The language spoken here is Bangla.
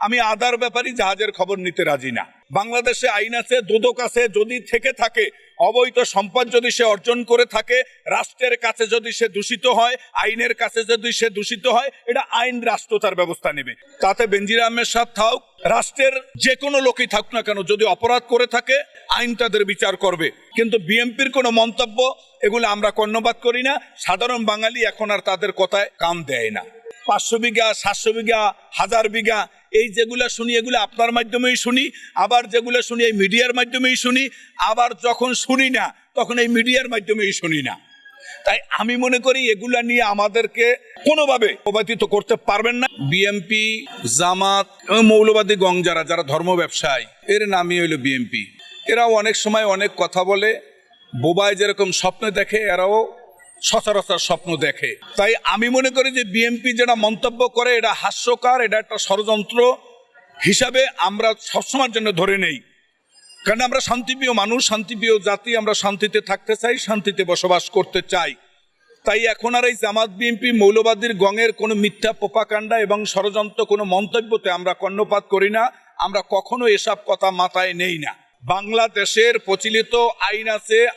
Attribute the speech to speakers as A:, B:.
A: আমি আদার ব্যাপারই জাহাজের খবর নিতে রাজি না। বাংলাদেশে আইন আছে, দোদক আছে, যদি থেকে থাকে, অবৈধ সম্পদ যদি সে অর্জন করে থাকে, রাষ্ট্রের কাছে যদি সে দূষিত হয়, আইনের কাছে যদি সে দূষিত হয়, এটা আইন রাষ্ট্র তার ব্যবস্থা নেবে। তাতে বেনজির আহমেদ সাহেব থাক রাষ্ট্রের যে কোনো লোকই থাক না কেন, যদি অপরাধ করে থাকে, আইন তাদের বিচার করবে। কিন্তু বিএনপির কোনো মন্তব্য, এগুলো আমরা কর্ণপাত করি না। সাধারণ বাঙালি এখন আর তাদের কথায় কাম দেয় না। পাঁচশো বিঘা, সাতশো বিঘা, হাজার বিঘা, এই যেগুলো শুনি, এগুলো আপনার মাধ্যমেই শুনি, আবার যেগুলো শুনি এই মিডিয়ার মাধ্যমেই শুনি, আবার যখন শুনি না, তখন এই মিডিয়ার মাধ্যমেই শুনি না। তাই আমি মনে করি এগুলা নিয়ে আমাদেরকে কোনোভাবে প্রভাবিত করতে পারবেন না। বিএমপি জামাত, এবং মৌলবাদী গং যারা যারা ধর্ম ব্যবসায়ী, এর নামই হইল বিএমপি এরাও অনেক সময় অনেক কথা বলে, বোবায় যেরকম স্বপ্ন দেখে, এরাও সচরাচর স্বপ্ন দেখে। তাই আমি মনে করি যে বিএনপি যেটা মন্তব্য করে, এটা হাস্যকার, এটা একটা ষড়যন্ত্র হিসাবে আমরা সবসময়ের জন্য ধরে নেই। কারণ আমরা শান্তিপ্রিয় মানুষ, শান্তিপ্রিয় জাতি, আমরা শান্তিতে থাকতে চাই, শান্তিতে বসবাস করতে চাই। তাই এখন আর এই জামাত বিএনপি মৌলবাদীর গঙের কোনো মিথ্যা পোপাকাণ্ডা এবং ষড়যন্ত্র কোনো মন্তব্যতে আমরা কর্ণপাত করি না। আমরা কখনো এসব কথা মাথায় নেই না। বাংলাদেশের প্রচলিত আইন আছে